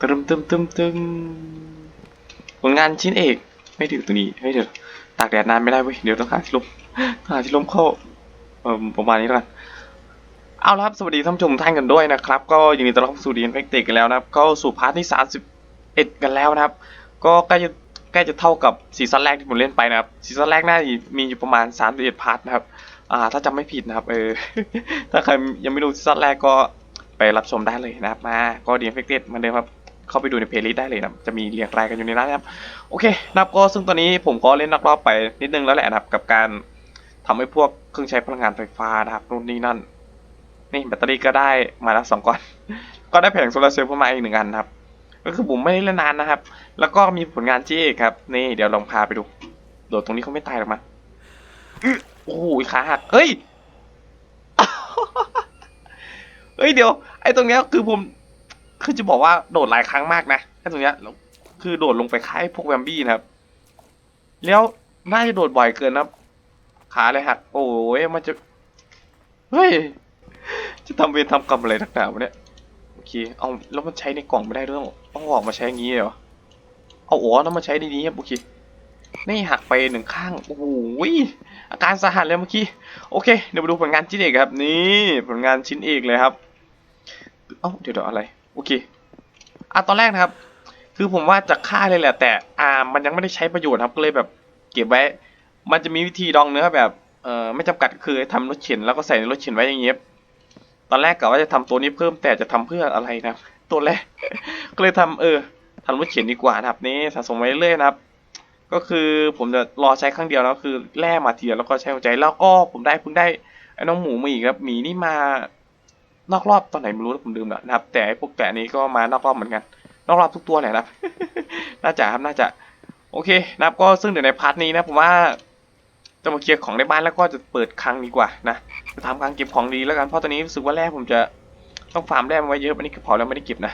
ตึมตึมตึมตึมผลงานชิ้นเอก ไม่ถึงตัวนี้ไม่เดี๋ยวตากแดดนานไม่ได้เว้ยเดี๋ยวต้องหาที่ลมต้องหาที่ลมเข้าประมาณนี้แล้วกันเอาละครับสวัสดีท่านผู้ชมท่านกันด้วยนะครับ ก็ยินดีต้อนรับสู่ดีนเฟกติกกันแล้วนะครับเข้าสู่พาร์ทที่ 31 กันแล้วนะครับ ก็ใกล้จะใกล้จะเท่ากับซีซั่นแรกที่ผมเล่นไปนะครับซีซั่นแรกน่าจะมีอยู่ประมาณ31พาร์ทนะครับอ่าถ้าจำไม่ผิดนะครับเออถ้าใครยังไม่ดูซีซั่นแรกก็ไปรับชมได้เลยนะครับมาก็ดีเฟกต็ดเหมือนเดิมครับ เข้าไปดูในเพลย์ลิสต์ได้เลยนะจะมีเรียงรายกันอยู่ในนั้นนะครับโอเคนะครับก็ซึ่งตอนนี้ผมก็เล่นนักรอบไปนิดนึงแล้วแหละนะครับกับการทำให้พวกเครื่องใช้พลังงานไฟฟ้านะครับนู่นนี่นั่นนี่แบตเตอรี่ก็ได้มาแล้วสองก้อน ก็ได้แผงโซลาร์เซลล์เข้ามาอีกหนึ่งอันนะครับ ก็คือผมไม่ได้เล่นนานนะครับ แล้วก็มีผลงานที่เอกครับ นี่เดี๋ยวลองพาไปดู โดดตรงนี้เขาไม่ตายหรอกมั้งโอ้โหขาหักเฮ้ย เฮ้ยเดี๋ยว ไอ้ตรงเนี้ยคือผม คือจะบอกว่าโดดหลายครั้งมากนะไอ้ตรงเนี้ยคือโดดลงไปคล้ายพวกแวมบี้นะครับ แล้วน่าจะโดดบ่อยเกินนะขาเลยหัก โอ้ยมันจะ เฮ้ย จะทำเวรทำกรรมอะไรทักหนาวะเนี่ย โอเค เอาแล้วมันใช้ในกล่องไม่ได้ด้วยเหรอต้องออกมาใช้อย่างนี้เหรอ เอาอ๋อแล้วมาใช้ในนี้ครับโอเค นี่หักไปหนึ่งข้าง โอ้โหยอาการสาหัสเลยเมื่อกี้ โอเค เดี๋ยวมาดูผลงานชิ้นเอกครับ นี่ผลงานชิ้นเอกเลยครับ เอ้าเดี๋ยวเดี๋ยวอะไร โอเคอะตอนแรกนะครับ คือผมว่าจะฆ่าเลยแหละ แต่อ่ามันยังไม่ได้ใช้ประโยชน์ครับก็เลยแบบ เก็บไว้ มันจะมีวิธีดองเนื้อแบบเอ่อไม่จำกัดคือทำรถเข็นแล้วก็ใส่รถเข็นไว้อย่างเงี้ยตอนแรกกะว่าจะทำตัวนี้เพิ่มแต่จะทำเพื่ออะไรนะตัวแรกก็เลยทำเออทำรถเข็นดีกว่านะครับ นี่สะสมไว้เรื่อยนะครับ ก็คือผมจะรอใช้ครั้งเดียวแล้วคือแล่มาทีเดียวแล้วก็ใช้หัวใจแล้วก็ผมได้เพิ่งได้ไอ้น้องหมูมาอีกครับหมีนี่มา นอกรอบตอนไหนไม่รู้นะผมลืมแล้วนะครับ แต่พวกแกะนี้ก็มานอกรอบเหมือนกันนอกรอบทุกตัวแหละนะครับน่าจะครับน่าจะโอเคนะครับก็ซึ่งเดี๋ยวในพาร์ทนี้นะผมว่าจะมาเคลียร์ของในบ้านแล้วก็จะเปิดคลังดีกว่านะจะทำการเก็บของดีแล้วกันเพราะตอนนี้รู้สึกว่าแร่ผมจะต้องฟาร์มแร่มาไว้เยอะอันนี้คือเผาแล้วไม่ได้เก็บนะ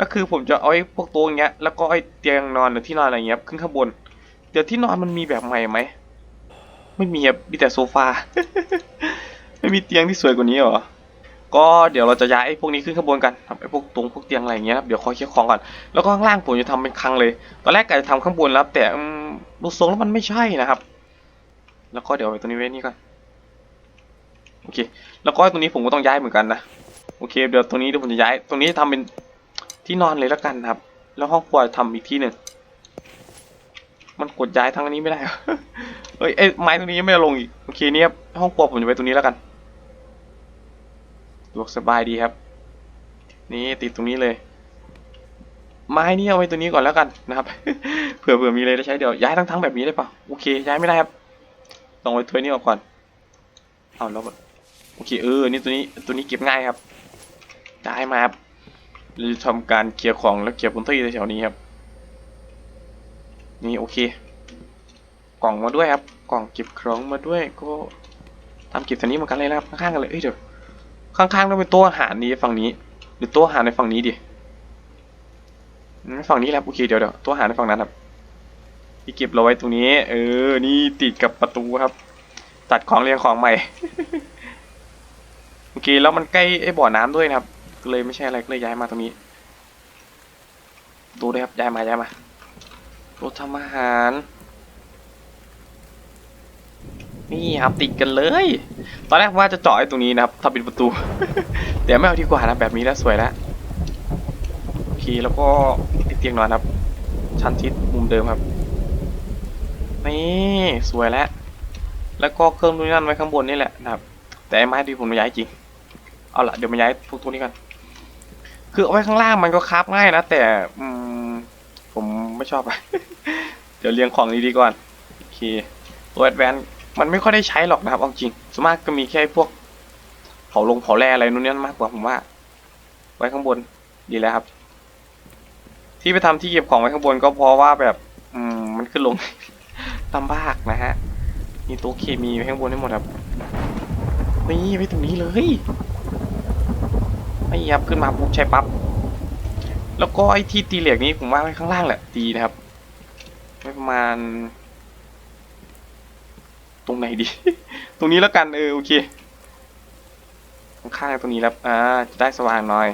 ก็คือผมจะเอาไอ้พวกตัวอย่างเงี้ยแล้วก็ไอ้เตียงนอนหรือที่นอนอะไรเงี้ยขึ้นข้างบน เดี๋ยวที่นอนมันมีแบบใหม่ไหมไม่มีครับมีแต่โซฟา ไม่มีเตียงที่สวยกว่านี้หรอ ก็เดี๋ยวเราจะย้ายพวกนี้ขึ้นข้างบนกันครับไอ้พวกตรงพวกเตียงอะไรอย่างเงี้ยครับเดี๋ยวขอยเคลียร์ของก่อนแล้วก็ข้างล่างผมจะทำเป็นคลังเลย ตอนแรกกะจะทำข้างบนแล้วแต่ดูทรงแล้วมันไม่ใช่นะครับ แล้วก็เดี๋ยวไว้ตรงนี้ไว้นี่ก่อนโอเค แล้วก็ตรงนี้ผมก็ต้องย้ายเหมือนกันนะโอเคเดี๋ยวตรงนี้เดี๋ยวผมจะย้าย ตรงนี้ทำเป็นที่นอนเลยแล้วกันครับ แล้วห้องครัวทำอีกที่หนึ่งมันกดย้ายทางนี้ไม่ได้เฮ้ยเอ้ไม้ตรงนี้ยังไม่ลงอีกโอเคเนี่ยห้องครัวผมจะไปตรงนี้แล้วกัน ดวกสบายดีครับ นี่ติดตรงนี้เลยไม้นี่เอาไว้ตรงนี้ก่อนแล้วกันนะครับ เผื่อเผื่อมีอะไรได้ใช้เดี๋ยวย้ายทั้งทั้งแบบนี้ได้ปะโอเคย้ายไม่ได้ครับต้องไว้ถ้วยนี้ออกก่อนเอาแล้วมันโอเคเออนี่ตัวนี้ตัวนี้เก็บง่ายครับได้มาครับเราจะทำการเคลียร์ของแล้วเก็บพื้นที่แถวๆนี้ครับ นี่โอเค กล่องมาด้วยครับ กล่องเก็บของมาด้วยก็ทำเก็บแถวนี้เหมือนกันเลยนะครับข้างๆกันเลยเอ้ยเดี๋ยว ข้างๆต้องเป็นต๊ะอาหารนี้ฝั่งนี้ หรือต๊ะอาหารในฝั่งนี้ดิฝั่งนี้แหละโอเคเดี๋ยวเดี๋ยวต๊ะอาหารในฝั่งนั้นครับที่เก็บเราไว้ตรงนี้ เออ นี่ติดกับประตูครับ ตัดของเรียงของใหม่โอเคแล้วมันใกล้ไอ้บ่อน้ำด้วยนะครับ เลยไม่ใช่อะไรก็เลยย้ายมาตรงนี้ ดูด้วยครับย้ายมาย้ายมา รถทำอาหาร นี่ครับติดกันเลย ตอนแรกว่าจะเจาะไอ้ตรงนี้นะครับทำเป็นประตูแต่ไม่เอาดีกว่านะแบบนี้แล้วสวยแล้วโอเคแล้วก็ติดเตียงนอนครับ ชั้นทิศมุมเดิมครับนี่สวยแล้ว แล้วก็เครื่องนู่นนนั่นไว้ข้างบนนี่แหละนะครับ แต่ไม้ที่ผมย้ายจริง เอาละเดี๋ยวมาย้ายพวกตัวนี้กันคือเอาไว้ข้างล่างมันก็คราฟง่ายนะแต่อืมผมไม่ชอบอะเดี๋ยวเรียงของดีๆก่อนโอเคตัวแอดแวน มันไม่ค่อยได้ใช้หรอกนะครับเอาจริงส่วนมากก็มีแค่พวกเผาลงเผาแร่อะไรนู่นนี่มากกว่าผมว่า ไว้ข้างบนดีแล้วครับ ที่ไปทำที่เก็บของไว้ข้างบนก็เพราะว่าแบบอืมมันขึ้นลงลำบากนะฮะ มีตัวเคมีไว้ข้างบนให้หมดครับนี่ไว้ตรงนี้เลยไม่ยับขึ้นมาปุ๊บใช้ปั๊บแล้วก็ไอ้ที่ตีเหล็กนี้ผมว่าไว้ข้างล่างแหละดีนะครับไว้ประมาณ ตรงไหนดี ตรงนี้แล้วกันเออโอเคข้างๆตรงนี้แล้วอ่าจะได้สว่างหน่อย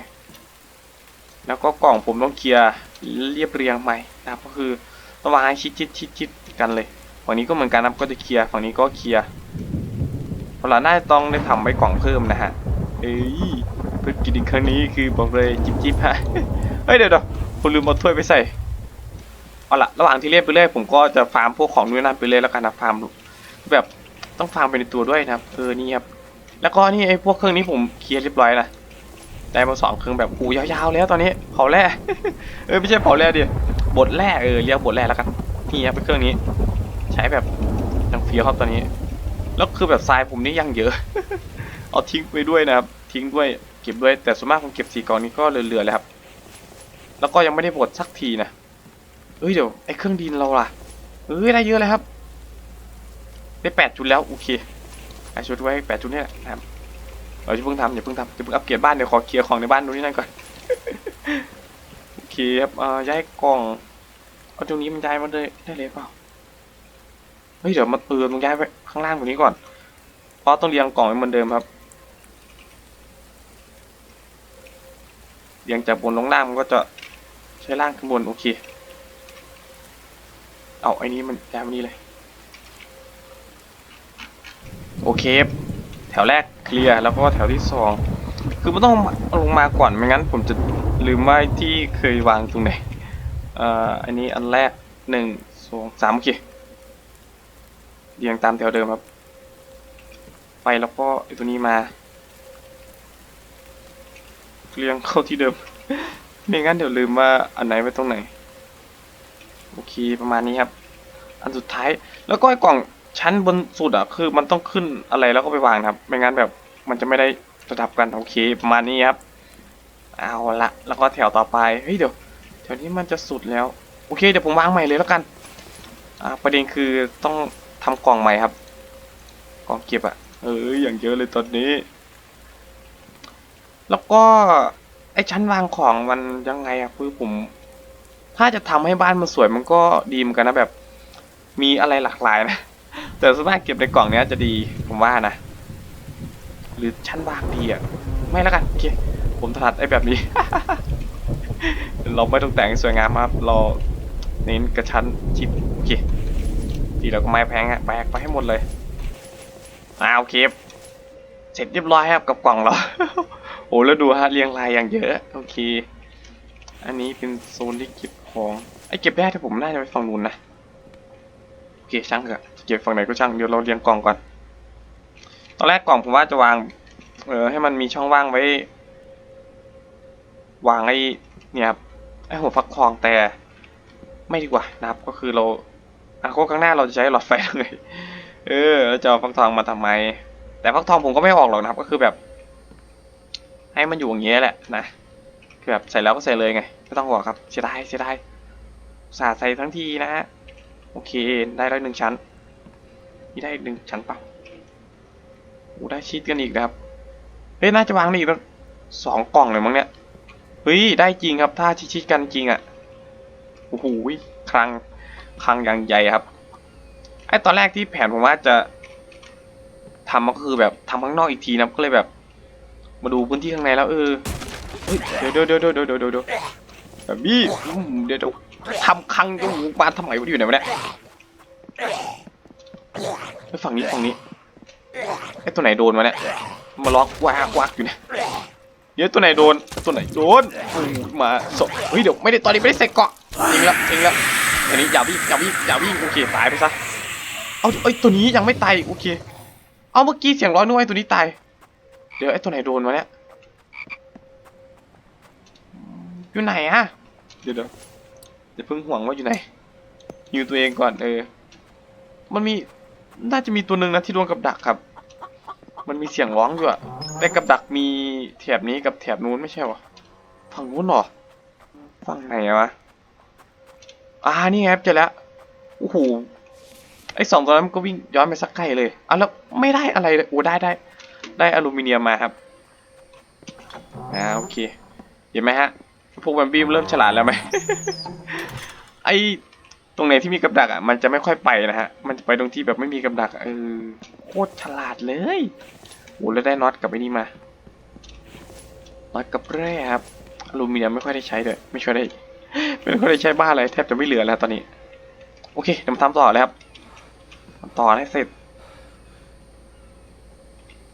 แล้วก็กล่องผมต้องเคลียร์เรียบเรียงใหม่นะครับก็คือต้องวางให้ชิดชิดชิดชิดกันเลยฝั่งนี้ก็เหมือนกันนะก็จะเคลียร์ฝั่งนี้ก็เคลียร์เวลาหน้าต้องได้ทำไว้กล่องเพิ่มนะฮะเอ้ยเพื่อกินครั้งนี้คือบอกเลยจิบจิบฮะเฮ้ยเดี๋ยวเดี๋ยวผมลืมเอาถ้วยไปใส่เอาละระหว่างที่เล่นไปเรื่อยผมก็จะฟาร์มพวกของนู่นนั่นไปเรื่อยแล้วกันนะฟาร์ม แบบต้องฟาร์มไปในตัวด้วยนะครับ เออ นี่ครับ แล้วก็นี่ไอ้พวกเครื่องนี้ผมเคลียร์เรียบร้อยล้วได้มาสองเครื่องแบบกูยาวๆแล้วตอนนี้เผาแร่ เออไม่ใช่เผาแร่ดิบดแร่เออเรียกบดแร่แล้วกัน นี่ครับเป็นเครื่องนี้ ใช้แบบยังเฟี้ยวครับตอนนี้ แล้วคือแบบทรายผมนี่ยังเยอะ เอาทิ้งไปด้วยนะครับ ทิ้งด้วยเก็บด้วย แต่ส่วนมากผมเก็บสี่กองนี้ก็เหลือๆเลยครับ แล้วก็ยังไม่ได้บดสักทีนะเอ้ยเดี๋ยวไอ้เครื่องดินเราล่ะ เอ้ยได้เยอะเลยครับ ได้แปดจุดแล้วโอเคไอชุดไว้แปดจุดเนี่ยนะครับเราจะเพิ่งทำอย่าเพิ่งทำอย่าเพิ่งอัปเกรดบ้านเดี๋ยวขอเคลียร์ของในบ้านดูนี่นั่นก่อนโอเคครับเอ่อย้ายกล่องเอาตรงนี้มันย้ายมาเลยได้เลยเปล่าเฮ้ยเดี๋ยวมาเออมันย้ายไปข้างล่างตรงนี้ก่อนเพราะต้องเรียงกล่องเหมือนเดิมครับเรียงจากบนลงล่างมันก็จะใช้ล่างขึ้นบนโอเค เอาไอ้นี้มันย้ายมานี่เลย โอเค แถวแรกเคลียร์แล้วก็แถวที่สองคือมันต้องลงมาก่อนไม่งั้น ผมจะลืมว่าที่เคยวางตรงไหนเอ่ออันนี้อันแรกหนึ่งสองสามโอเคเรียงตามแถวเดิมครับ ไปแล้วก็ไอตัวนี้มา เรียงเข้าที่เดิม ไม่งั้นเดี๋ยวลืมว่าอันไหนไว้ตรงไหน โอเคประมาณนี้ครับ อันสุดท้ายแล้วก็ไอ้กล่อง ชั้นบนสุดอะคือมันต้องขึ้นอะไรแล้วก็ไปวางครับ ไม่งั้นแบบมันจะไม่ได้ระดับกันโอเคประมาณนี้ครับ เอาละแล้วก็แถวต่อไปเฮ้ยเดี๋ยวแถวนี้มันจะสุดแล้ว โอเคเดี๋ยวผมวางใหม่เลยแล้วกันอ่าประเด็นคือต้องทำกล่องใหม่ครับ กล่องเก็บอะเอออย่างเยอะเลยตอนนี้ แล้วก็ไอ้ชั้นวางของมันยังไงอะคือผม ถ้าจะทำให้บ้านมันสวยมันก็ดีเหมือนกันนะแบบ มีอะไรหลากหลายนะ แต่ส่วนมากเก็บในกล่องเนี้ยจะดีผมว่านะ หรือชั้นวางดีอะ ไม่แล้วกันโอเคผมถนัดไอ้แบบนี้ เราไม่ต้องแต่งสวยงามครับเราเน้นกระชั้นชิดโอเคทีเราก็ไม้แพงฮะแบกไปให้หมดเลยอาโอเคเสร็จเรียบร้อยครับกับกล่องเราโอ้แล้วดูฮะเรียงรายอย่างเยอะโอเค อันนี้เป็นโซนที่เก็บของไอ้เก็บได้แต่ผมน่าจะไปฝั่งนู้นนะโอเคช่างเถอะ เก็บฝั่งไหนก็ช่างเดี๋ยวเราเรียงกล่องก่อน ตอนแรกกล่องผมว่าจะวาง เออให้มันมีช่องว่างไว้ วางไอ้เนี่ยครับไอ้หัวฟักทองแต่ไม่ดีกว่านะครับก็คือเราอนาคตข้างหน้าเราจะใช้หลอดไฟยังไงเออแล้วจะเอาฟักทองมาทำไม แต่ฟักทองผมก็ไม่ออกหรอกนะครับ ก็คือแบบ ให้มันอยู่อย่างเงี้ยแหละนะคือแบบใส่แล้วก็ใส่เลยไงไม่ต้องบอกครับเสียดายเสียดายสาใส่ทั้งทีนะฮะโอเค ได้แล้วหนึ่งชั้น นี่ได้อีกหนึ่งชั้นเปล่าโอ้ได้ชีตกันอีกนะครับ เฮ้ยน่าจะวางได้อีกสองกล่องเลยมั้งเนี่ยเฮ้ยได้จริงครับ ถ้าชิดๆกันจริงอะ่ะโอ้โหคลังคลังอย่างใหญ่ครับไอตอนแรกที่แผนผมว่าจะทำก็คือแบบทำข้างนอกอีกทีนะก็เลยแบบ มาดูพื้นที่ข้างในแล้วเออเดี๋ยวเดี๋ยวเดี๋ยวเดี๋ยวเดี๋ยวเดี๋ยวเดี๋ยวแบบนี้เดี๋ยวทำคลังจมูกบานทำไมวะอยู่ไหนวะเนี่ย ไปฝั่งนี้ฝั่งนี้ไอ้ตัวไหนโดนวะเนี่ยมาล็อกวากวากอยู่เนี่ยเดี๋ยวตัวไหนโดนตัวไหนโดนอู้มาสดเฮ้ยเดี๋ยวไม่ได้ตอนนี้ไม่ได้ใส่เกาะจริงแล้วจริงแล้วอันนี้อย่าวิ่งอย่าวิ่งอย่าวิ่งโอเคตายไปซะเอาไอ้ยตัวนี้ยังไม่ตายโอเค เอาเมื่อกี้เสียงร้อยนึกว่าไอ้ตัวนี้ตาย เดี๋ยวไอ้ตัวไหนโดนวะเนี่ยอยู่ไหนอะเดี๋ยวเดี๋ยวเดี๋ยวเพิ่งห่วงว่าอยู่ไหนอยู่ตัวเองก่อนเออมันมี น่าจะมีตัวหนึ่งนะที่โดนกับดักครับ มันมีเสียงร้องอยู่อะแต่กับดักมีแถบนี้กับแถบนู้นไม่ใช่หรอฝั่งนู้นหรอฝั่งไหนวะอ่านี่ครับเจอแล้วโอ้โหไอ้สองตัวนั้นมันก็วิ่งย้อนไปสักไกลเลยอะแล้วไม่ได้อะไรเลยโอ้ได้ได้ ได้อลูมิเนียมมาครับอ่าโอเค เห็นไหมฮะพวกแวมบี้เริ่มฉลาดแล้วไหมไอ ตรงไหนที่มีกับดักอะมันจะไม่ค่อยไปนะฮะ มันจะไปตรงที่แบบไม่มีกับดักอเออโคตรฉลาดเลยโอ้แล้วได้น็อตกับไอ้นี่มาน็อตกับแร่ครับอลูมิเนียมไม่ค่อยได้ใช้ด้วยไม่ค่อยได้ไม่ค่อยได้ใช้บ้านอะไรแทบจะไม่เหลือแล้วตอนนี้ โอเคเดี๋ยวมาทำต่อเลยครับทำต่อให้เสร็จ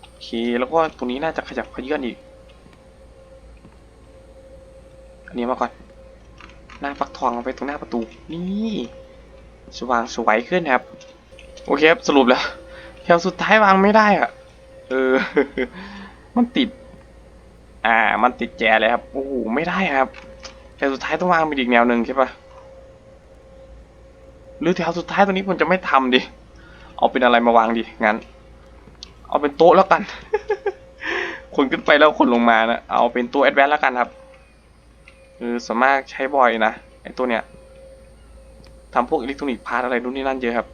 โอเคแล้วก็ตรงนี้น่าจะขยับขยื่นอีกอันนี้มาก่อน หน้าฟักทองเอาไปตรงหน้าประตู นี่สว่างสวยขึ้นครับ โอเคครับสรุปแล้วแถวสุดท้ายวางไม่ได้อะเออ มันติด อ่า มันติดแจเลยครับ โอ้โห ไม่ได้ครับ แถวสุดท้ายต้องวางเป็นอีกแนวหนึ่งใช่ปะหรือแถวสุดท้ายตัวนี้ผมจะไม่ทำดิ เอาเป็นอะไรมาวางดิ งั้น เอาเป็นโต๊ะแล้วกัน คนขึ้นไปแล้วคนลงมานะ เอาเป็นตัวแอดแวนแล้วกันครับ คือสามารถใช้บ่อยนะไอตัวเนี้ยทำพวกอิเล็กทรอนิกส์พาร์ทอะไรนู่นนี่นั่นเยอะครับ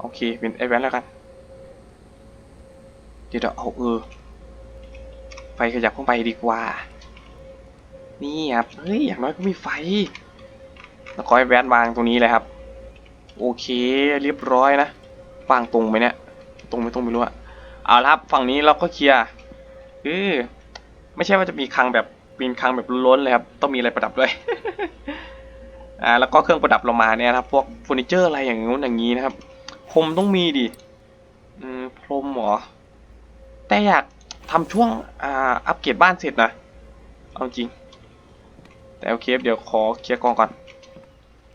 โอเค เป็นแอแวนแล้วกัน เดี๋ยวเดี๋ยวเอาเออไฟขยับเข้าไปดีกว่า นี่ครับ เฮ้ย อย่างน้อยก็มีไฟ แล้วก็ไอแวนวางตรงนี้เลยครับ โอเค เรียบร้อยนะวางตรงไหมเนี่ย ตรงไม่ตรงไม่รู้อะเอาละครับ ฝั่งนี้เราก็เคลียร์เออไม่ใช่ว่าจะมีคลังแบบ ปีนคลังแบบล้นเลยครับต้องมีอะไรประดับด้วยอ่าแล้วก็เครื่องประดับเรามาเนี่ยนะครับพวกเฟอร์นิเจอร์อะไรอย่างงู้นอย่างนี้นะครับพรมต้องมีดิอืมพรมเหรอแต่อยากทำช่วงอ่าอัปเกรดบ้านเสร็จนะเอาจริง แต่โอเคเดี๋ยวขอเคลียร์กองก่อน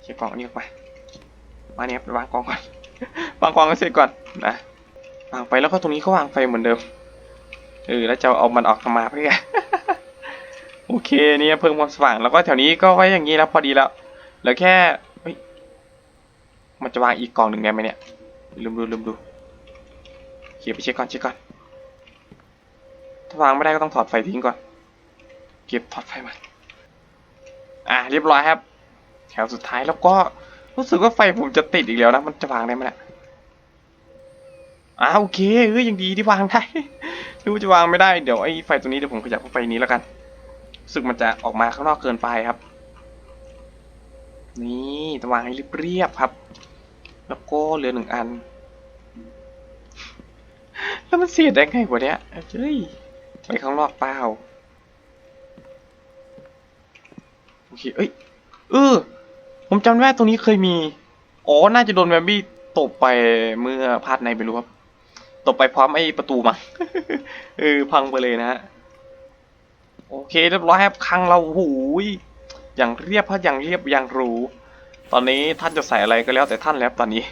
เคลียร์กองนี้ออกไปมาเนี่ยไปวางกองก่อนวางกองให้เสร็จก่อนนะวางไปแล้วก็ตรงนี้ก็วางไฟเหมือนเดิมเออแล้วจะเอามันออกมาเพื่อ โอเคเนี่ยเพิ่มความสว่างแล้วก็แถวนี้ก็ไว้อย่างนี้แล้วพอดีแล้วเหลือแค่มันจะวางอีกกล่องหนึ่งได้ไหมเนี่ยลืมดูลืมดูเขียไปเช็คก่อนเช็คก่อนถ้าวางไม่ได้ก็ต้องถอดไฟทิ้งก่อน เก็บถอดไฟมาอะเรียบร้อยครับ แถวสุดท้ายแล้วก็รู้สึกว่าไฟผมจะติดอีกแล้วนะมันจะวางได้ไหมเนี่ยอ่าโอเคเอ้ยยังดีที่วางได้นึกว่าจะวางไม่ได้เดี๋ยวไอ้ไฟตรงนี้เดี๋ยวผมขยับเข้าไปนี้แล้วกัน สึกมันจะออกมาข้างนอกเกินไปครับ นี่ตวางให้เรียบๆครับ แล้วก็เหลือหนึ่งอัน แล้วมันเสียดได้ไงวะเนี้ยเฮ้ยไปข้างนอกเปล่าโอเคเอ้ยเออผมจำได้ตรงนี้เคยมี อ๋อ น่าจะโดนแวมบี้ตบไปเมื่อพาร์ทไหนไม่รู้ครับ ตบไปพร้อมไอ้ประตูมั้งเออ พังไปเลยนะฮะ โอเคเรียบร้อยครับคลังเราหูยอย่างเรียบพะอย่างเรียบอย่างรูตอนนี้ท่านจะใส่อะไรก็แล้วแต่ท่านแล้วตอนนี้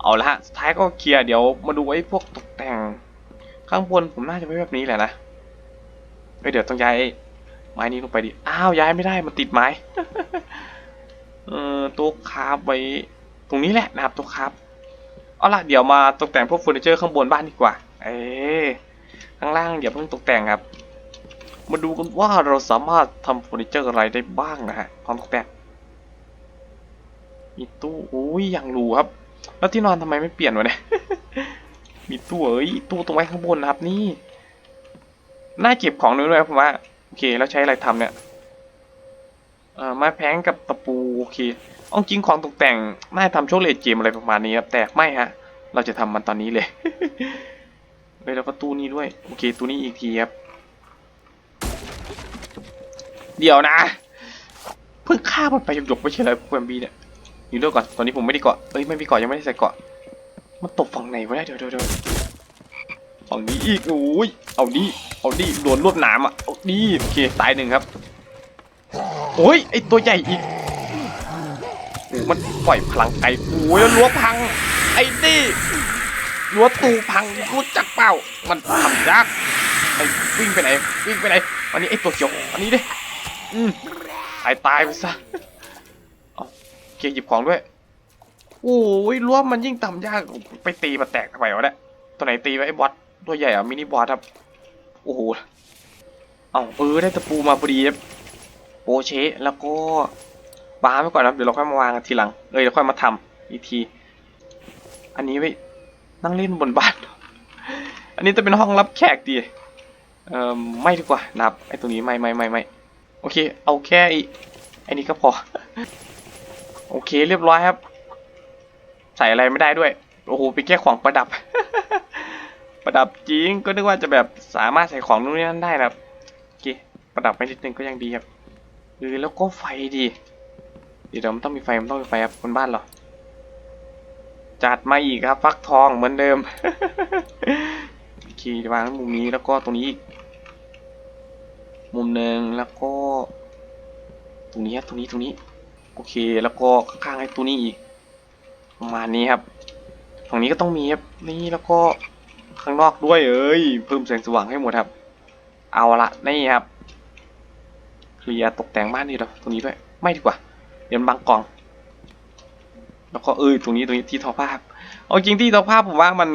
เอาละฮะสุดท้ายก็เคลียร์เดี๋ยวมาดูไอ้พวกตกแต่ง ข้างบนผมน่าจะไม่แบบนี้แหละนะเฮ้ยเดี๋ยวต้องย้ายไม้นี้ลงไปดิ อ้าวย้ายไม่ได้มันติดไม้เออตัวคาบไว้ตรงนี้แหละนะครับตัวคาบเอาล่ะเดี๋ยวมาตกแต่งพวกเฟอร์นิเจอร์ข้างบนบ้านดีกว่า เอ้ ข้างล่างอย่าเพิ่งตกแต่งครับ มาดูกันว่าเราสามารถทำเฟอร์นิเจอร์อะไรได้บ้างนะฮะความตกแต่งมีตู้โอ้ยอย่างรูครับ แล้วที่นอนทำไมไม่เปลี่ยนวะเนี่ยมีตู้เอ้ยตู้ตรงไว้ข้างบนนะครับนี่น่าเก็บของด้วยด้วยผมว่าโอเคแล้วใช้อะไรทำเนี่ยเอ่อไม้แพงกับตะปูโอเคเอาจริงของตกแต่งน่าทำโช่วงเลทเกมอะไรประมาณนี้ครับแต่ไม่ฮะ เราจะทำมันตอนนี้เลย เฮ้ยแล้วก็ตู้นี้ด้วย โอเคตู้นี้อีกทีครับ เดี๋ยวนะ เพิ่งฆ่ามันไปหยกๆไม่ใช่เหรอพวกแวมบี้เนี่ยอยู่ด้วยก่อนตอนนี้ผมไม่ได้เกาะเอ้ยไม่มีเกาะยังไม่ได้ใส่เกาะมันตกฝั่งไหนวะเนี่ยเดี๋ยวเดี๋ยวเดี๋ยวฝั่งนี้อีกโอ้ยเอาดิเอาดิโดนลวดหนามอะเอาดิโอเคตายหนึ่งครับโอ้ยไอตัวใหญ่อีกมันปล่อยพลังไกลโอ้ยแล้วรั้วพังไอ้นี่ รั้วตูพังรู้จักเปล่ามันทำยากไอ้วิ่งไปไหน วิ่งไปไหน อันนี้ไอ้ตัวเขียว อันนี้ดิ อืมตายตายไปซะ เอาเกียร์หยิบของด้วย โอ้ยรั้วมันยิ่งต่ำยาก ไปตีมาแตกทำไมวะเนี่ย ตัวไหนตีไว้ไอ้บอสตัวใหญ่อะมินิบอสครับ โอ้โห เอาเออได้ตะปูมาพอดีครับโอเชแล้วก็วาไว้ก่อนนะเดี๋ยวเราค่อยมาวางทีหลัง เอ้ยเดี๋ยวค่อยมาทำอีกที อันนี้ไว้ นั่งเล่นบนบ้าน อันนี้จะเป็นห้องรับแขกดี เอ่อไม่ดีกว่านับไอ้ตรงนี้ไม่ไม่ไม่ไม่โอเค เอาแค่ไอ้นี้ก็พอ โอเคเรียบร้อยครับ ใส่อะไรไม่ได้ด้วย โอ้โหเป็นแค่ของประดับ ประดับจริงก็นึกว่าจะแบบสามารถใส่ของนู่นนี่นั่นได้นะครับโอเคประดับไว้นิดนึงก็ยังดีครับเออแล้วก็ไฟดีเดี๋ยวมันต้องมีไฟมันต้องมีไฟครับบนบ้านเหรอ จัดมาอีกครับ ฟักทองเหมือนเดิมโอเคเดี๋ยวางมุมนี้แล้วก็ตรงนี้อีก มุมหนึ่งแล้วก็ ตรงนี้ครับตรงนี้ตรงนี้ โอเคแล้วก็ข้างๆให้ตัวนี้อีกประมาณนี้ครับตรงนี้ก็ต้องมีครับนี่แล้วก็ข้างนอกด้วยเอ้ยเพิ่มแสงสว่างให้หมดครับ เอาละนี่ครับเคลียร์ตกแต่งบ้านนี่แล้วตรงนี้ด้วย ไม่ดีกว่าเดี๋ยวบังกล่อง แล้วก็เอ้ยตรงนี้ตรงนี้ที่ทอผ้าครับเอาจริงที่ทอผ้าผมว่ามัน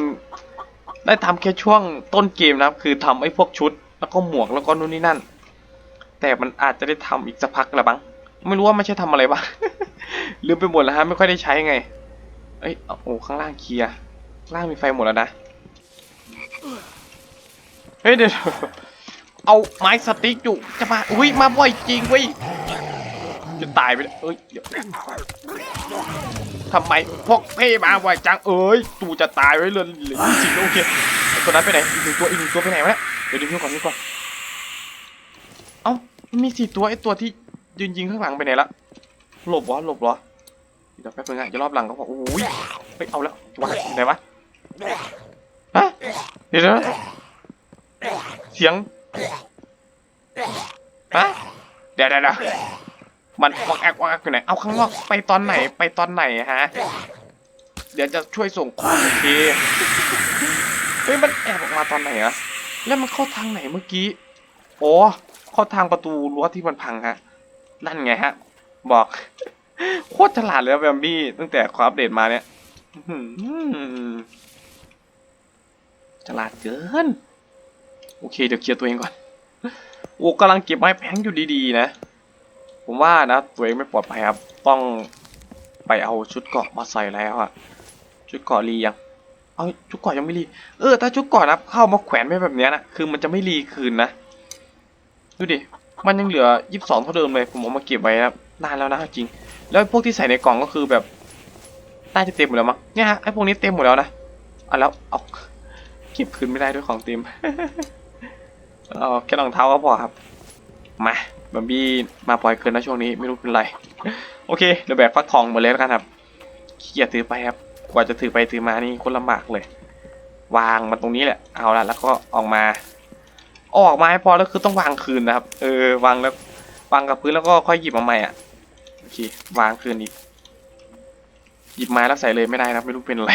ได้ทำแค่ช่วงต้นเกมนะครับ คือทำไอ้พวกชุด แล้วก็หมวกแล้วก็นู่นนี่นั่น แต่มันอาจจะได้ทำอีกสักพักละบ้างไม่รู้ว่าไม่ใช่ทำอะไรบ้างลืมไปหมดแล้วฮะไม่ค่อยได้ใช้ไง เอ้ยเอโอ้ข้างล่างเคลียร์ข้างล่างมีไฟหมดแล้วนะเฮ้ยเดี๋ยวเอาไม้สติ๊กอยู่จะมาอุ้ยมาบ่อยจริงเว้ยจะตายไปแล้วเอ้ยเดี๋ยว ทำไมพวกเพ่มาบ่อยจังเอ้ยตูจะตายไว้เลยหลือยี่สิบแล้วโอเคตัวนั้นไปไหนอีกหนึ่งตัวอีกหนึ่งตัวไปไหนวะเนี่ยเดี๋ยวดูก่อนดูก่อนเอ้ามีสี่ตัวไอ้ตัวที่ยืนยิงข้างหลังไปไหนละหลบวะหลบเหรอเดี๋ยวแป๊บนึงอะจะรอบหลังก็บอกโอ้ยเฮ้ยเอาแล้ววะไหนวะฮะเดี๋ยวนะเสียงฮะเดี๋ยวเดี๋ยวเดี๋ยว มันวักแอกวักแอกอยู่ไหน เอาข้างนอกไปตอนไหนไปตอนไหนฮะ เดี๋ยวจะช่วยส่งของโอเคเฮ้ยมันแอบออกมาตอนไหนอะแล้วมันเข้าทางไหนเมื่อกี้ โอ้เข้าทางประตูรั้วที่มันพังฮะ นั่นไงฮะ บอก โคตรฉลาดเลยแบมบี้ตั้งแต่ความอัปเดตมาเนี่ยอื้อหือฉลาดเกิน โอเคเดี๋ยวเคลียร์ตัวเองก่อน โอ้กำลังเก็บไม้แพงอยู่ดีๆนะ ผมว่านะตัวเองไม่ปลอดภัยครับ ต้องไปเอาชุดเกาะมาใส่แล้วอะชุดเกาะรียังเอาชุดเกาะยังไม่รีเออถ้าชุดเกาะนะเข้ามาแขวนไว้แบบนี้นะคือมันจะไม่รีคืนนะดูดิมันยังเหลือยี่สิบสองเท่าเดิมเลยผมเอามาเก็บไว้นะนานแล้วนะจริง แล้วพวกที่ใส่ในกล่องก็คือแบบน่าจะเต็มหมดแล้วมั้งเนี่ยฮะไอ้พวกนี้เต็มหมดแล้วนะเอาแล้วเอาเก็บคืนไม่ได้ด้วยของเต็มเอาแค่รองเท้าก็พอครับ มาบัมบี้มาปล่อยเกินนะช่วงนี้ไม่รู้เป็นไร โอเคเดี๋ยวแบกฟักทองมดเลยแล้วกันครับขี้เกียจถือไปครับ กว่าจะถือไปถือมานี่คนลำบากเลย วางมันตรงนี้แหละเอาละแล้วก็ออกมาอาออกมาให้พอแล้วคือต้องวางคืนนะครับ เออวางแล้ววางกับพื้นแล้วก็ค่อยหยิบมาใหม่อะโอเควางคืนอีกหยิบมาแล้วใส่เลยไม่ได้นะไม่รู้เป็นอะไร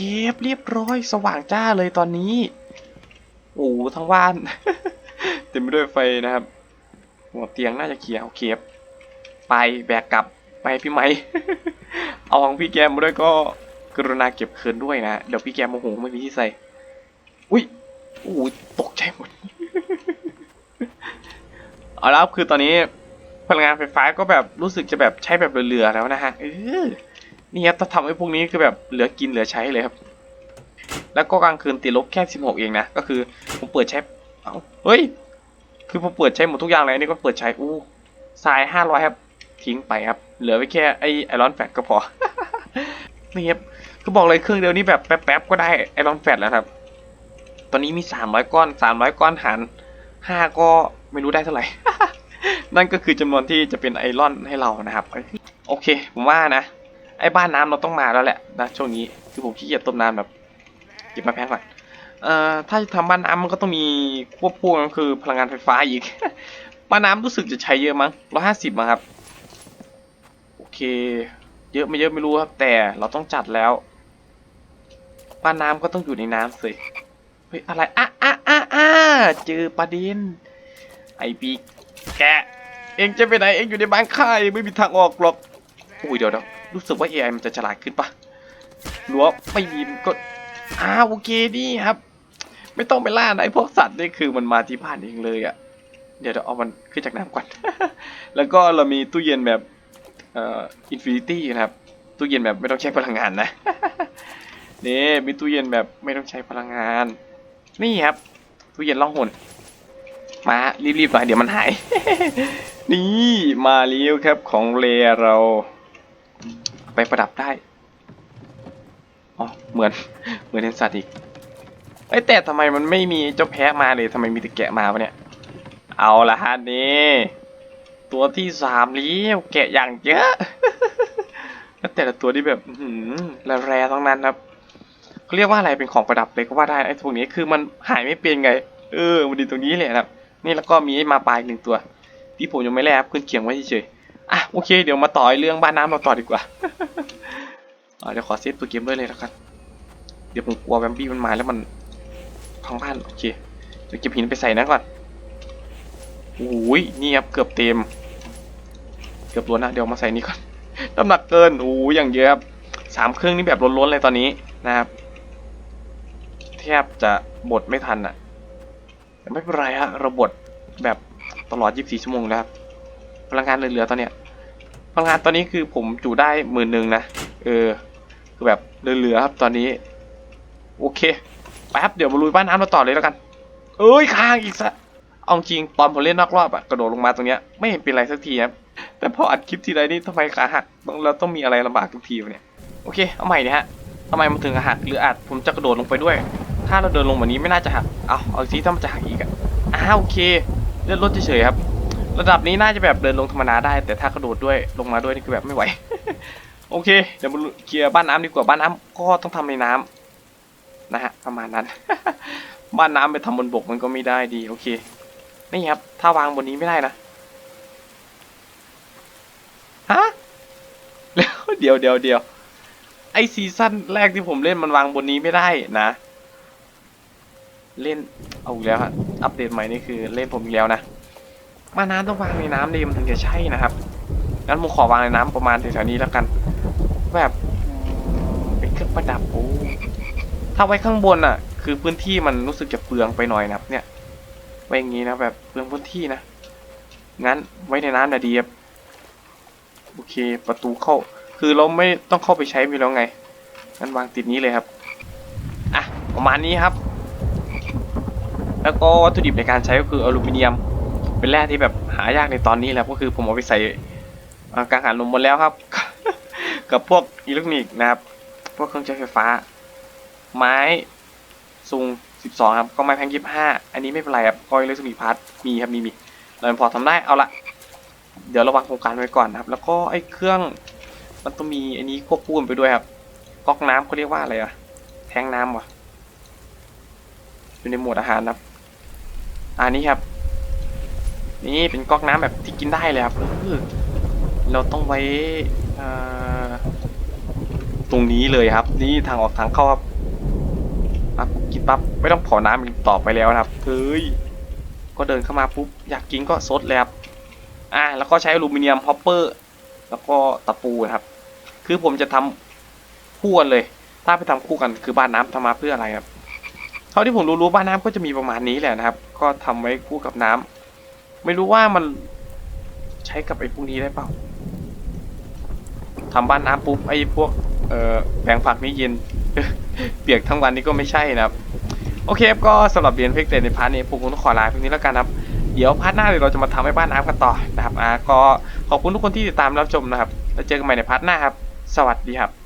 โอเคเรียบร้อยสว่างจ้าเลยตอนนี้โอ้ทั้งบ้าน เต็มไปด้วยไฟนะครับ หัวเตียงน่าจะเคลียร์โอเคครับไปแบกกลับไปพี่ไม้เอาของพี่แกมมาด้วยก็กรุณาเก็บคืนด้วยนะ เดี๋ยวพี่แกมโมโหไม่มีที่ใส่ อุ้ยโอ้ตกใจหมด เอาละครับคือตอนนี้พลังงานไฟฟ้าก็แบบรู้สึกจะแบบใช้แบบเหลือๆแล้วนะฮะเออ นี่ครับถ้าทำให้พวกนี้คือแบบเหลือกินเหลือใช้เลยครับ แล้วก็กลางคืนติดลบแค่ 16 เองนะ ก็คือผมเปิดใช้เอ้าเฮ้ย คือผมเปิดใช้หมดทุกอย่างเลยอันนี่ก็เปิดใช้อู้ทราย 500 ครับ ทิ้งไปครับ เหลือไว้แค่ไอไอรอนแฟตก็พอ นี่ครับคือบอกเลยเครื่องเดียวนี้แบบแป๊บๆก็ได้ไอรอนแฟตแล้วครับ ตอนนี้มี 300 ก้อน 300 ก้อนหาร 5 ก็ไม่รู้ได้เท่าไหร่ นั่นก็คือจำนวนที่จะเป็นไอรอนให้เรานะครับ โอเค ผมว่านะ ไอ้บ้านน้ำเราต้องมาแล้วแหละนะช่วงนี้คือผมขี้เกียจต้มน้ำแบบเก็บมาแพงก่อนเอ่อถ้าจะทำบ้านน้ำมันก็ต้องมีควบคู่กันคือพลังงานไฟฟ้าอีกบ้านน้ำรู้สึกจะใช้เยอะมั้งร้อยห้าสิบมั้งครับโอเค เยอะไม่เยอะไม่รู้ครับ แต่เราต้องจัดแล้วบ้านน้ำก็ต้องอยู่ในน้ำสิเฮ้ยอะไรอะอะอะอะเจอประเด็นไอปีแกเองจะไปไหนเองอยู่ในบ้านค่าไม่มีทางออกหรอกอุ้ยเดี๋ยวเดี๋ยว รู้สึกว่า AI มันจะฉลาดขึ้นปะหรือว่าไม่มีก็อ่าโอเคดีครับ ไม่ต้องไปล่านะไอ้พวกสัตว์นี่คือมันมาที่บ้านเองเลยอะ่ะเดี๋ยวเดี๋ยวเอามันขึ้นจากน้ำก่อน แล้วก็เรามีตู้เย็นแบบเอ่ออินฟินิตี้นะครับ ตู้เย็นแบบไม่ต้องใช้พลังงานนะ นี่มีตู้เย็นแบบไม่ต้องใช้พลังงาน นี่ครับ ตู้เย็นล่องหนมารีบๆหน่อยเดี๋ยวมันหาย นี่มาเลี้ยวครับของเลเรา ปประดับได้ อ๋อ เหมือน เหมือนเนสัตว์อีกเอ้แต่ทำไมมันไม่มีเจ้าแพะมาเลยทำไมมีแต่แกะมาวะเนี่ย เอาละฮะนี่ตัวที่สามเลี้ยวแกะอย่างเยอะแล้วแต่ละตัวที่แบบหือแร่ๆทั้งนั้นครับเขาเรียกว่าอะไรเป็นของประดับเลยก็ว่าได้ไอ้พวกนี้คือมันหายไม่เป็นไง เออมันดีตรงนี้เลยครับ นี่แล้วก็มีมาปลายหนึ่งตัว ที่ผมยังไม่แลบขึ้นเคียงไว้เฉยๆ อะโอเค เดี๋ยวมาต่อเรื่องบ้านน้ำเราต่อดีกว่าเดี๋ยวขอเซฟตัวเกมด้วยเลยแล้วกัน เดี๋ยวผมกลัวแวมบี้มันมาแล้วมันพังบ้านโอเค เดี๋ยวเก็บหินไปใส่นั้นก่อนโอ้ยนี่ครับเกือบเต็ม เกือบล้นนะเดี๋ยวมาใส่นี่ก่อนน้ำหนักเกินโอ้ยอย่างเยอะครับสามเครื่องนี่แบบล้นๆเลยตอนนี้นะครับแทบจะบดไม่ทันอะไม่เป็นไรฮะเราบดแบบตลอด 24 ชั่วโมงแล้วครับพลังงานเหลือๆตอนเนี้ย พลังงานตอนนี้คือผมจุได้หมื่นหนึ่งนะเออคือแบบเหลือๆครับตอนนี้ โอเคแป๊บเดี๋ยวมาลุยบ้านน้ำเราต่อเลยแล้วกัน เอ้ยค้างอีกซะเอาจริงตอนผมเล่นนอกรอบอะกระโดดลงมาตรงเนี้ยไม่เห็นเป็นไรสักทีครับแต่พออัดคลิปทีไรนี่ทำไมขาหักเราต้องมีอะไรลำบากทุกทีวะเนี่ยโอเคเอาใหม่เนี่ยฮะทำไมมันถึงหักหรืออาจผมจะกระโดดลงไปด้วย ถ้าเราเดินลงแบบนี้ไม่น่าจะหักเอาเอาซีถ้ามันจะหักอีกอะอ้าวโอเคเลื่อนรถเฉยๆครับ ระดับนี้น่าจะแบบเดินลงธรรมดาได้ แต่ถ้ากระโดดด้วยลงมาด้วยนี่คือแบบไม่ไหว โอเค เดี๋ยวมาเคลียร์บ้านน้ำดีกว่าบ้านน้ำก็ต้องทำในน้ำนะฮะประมาณนั้น บ้านน้ำไปทำบนบกมันก็ไม่ได้ดี โอเค นี่ครับ ถ้าวางบนนี้ไม่ได้นะฮะแล้วเดี๋ยวเดี๋ยวเดี๋ยวไอซีซั่นแรกที่ผมเล่นมันวางบนนี้ไม่ได้นะ เล่นเอาอีกแล้วฮะอัปเดตใหม่นี่คือเล่นผมอีกแล้วนะ บ้าน้ำต้องวางในน้ำดีมันถึงจะใช่นะครับงั้นผมขอวางในน้ำประมาณแถวๆนี้แล้วกัน แบบเป็นเครื่องประดับโอ้ถ้าไว้ข้างบนอะ คือพื้นที่มันรู้สึกจะเปลืองไปหน่อยนะครับ เนี่ยไว้อย่างนี้นะแบบเปลืองพื้นที่นะงั้นไว้ในน้ำนะดีครับโอเคประตูเข้า คือเราไม่ต้องเข้าไปใช้มีแล้วไงงั้นวางติดนี้เลยครับอะประมาณนี้ครับ แล้วก็วัตถุดิบในการใช้ก็คืออลูมิเนียม เป็นแร่ที่แบบหายากในตอนนี้แล้วก็คือผมเอาไปใส่อ่ากังหันลมหมดแล้วครับ กับพวกอิเล็กทรอนิกส์นะครับ พวกเครื่องใช้ไฟฟ้า ไม้ซุง12ครับก็ไม้แพง25อันนี้ไม่เป็นไรครับก็อิเล็กทรอนิกส์พาร์ทมีครับมีมีเราพอทำได้เอาละเดี๋ยวระวังโครงการไว้ก่อนนะครับ แล้วก็ไอ้เครื่องมันต้องมีอันนี้ควบคู่กันไปด้วยครับก๊อกน้ำเขาเรียกว่าอะไรอะแทงน้ำวะอยู่ในหมวดอาหารครับอันนี้ครับ นี่เป็นก๊อกน้ำแบบที่กินได้เลยครับเราต้องไว้ตรงนี้เลยครับ นี่ทางออกทางเข้าครับอะกินปั๊บไม่ต้องเผาน้ำอีกต่อไปแล้วครับเฮ้ยก็เดินเข้ามาปุ๊บอยากกินก็ซดเลยครับอ่าแล้วก็ใช้อลูมิเนียมฮอปเปอร์แล้วก็ตะปูครับ คือผมจะทำคู่กันเลย ถ้าไปทำคู่กันคือบ้านน้ำทำมาเพื่ออะไรครับเท่าที่ผมรู้ๆบ้านน้ำก็จะมีประมาณนี้แหละนะครับ ก็ทำไว้คู่กับน้ำ ไม่รู้ว่ามันใช้กับไอ้พวกนี้ได้เปล่าทำบ้านน้ำปุ๊บไอ้พวกเอ่อแปลงผักนี่เย็น เปียกทั้งวันนี่ก็ไม่ใช่นะครับ โอเคก็สำหรับเรียนเฟกเตในพาร์ทนี้ผมคงต้องขอลาเพียงนี้แล้วกันครับ เดี๋ยวพาร์ทหน้าเดี๋ยวเราจะมาทำให้บ้านน้ำกันต่อนะครับอ่าก็ขอบคุณทุกคนที่ติดตามรับชมนะครับ แล้วเจอกันใหม่ในพาร์ทหน้าครับ สวัสดีครับ